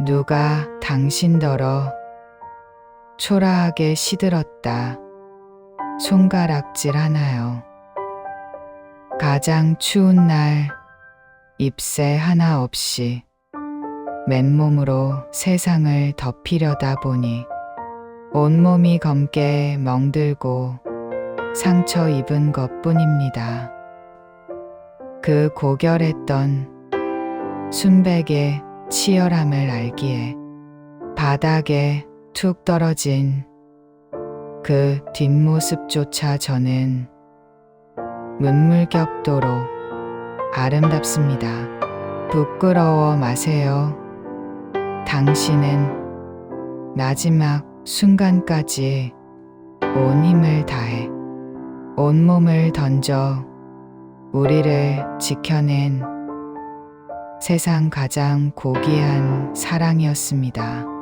누가 당신더러 초라하게 시들었다. 손가락질 하나요. 가장 추운 날 잎새 하나 없이 맨몸으로 세상을 덮이려다 보니 온몸이 검게 멍들고 상처 입은 것 뿐입니다. 그 고결했던 순백의 치열함을 알기에 바닥에 툭 떨어진 그 뒷모습조차 저는 문물겹도록 아름답습니다. 부끄러워 마세요. 당신은 마지막 순간까지 온 힘을 다해 온몸을 던져 우리를 지켜낸 세상 가장 고귀한 사랑이었습니다.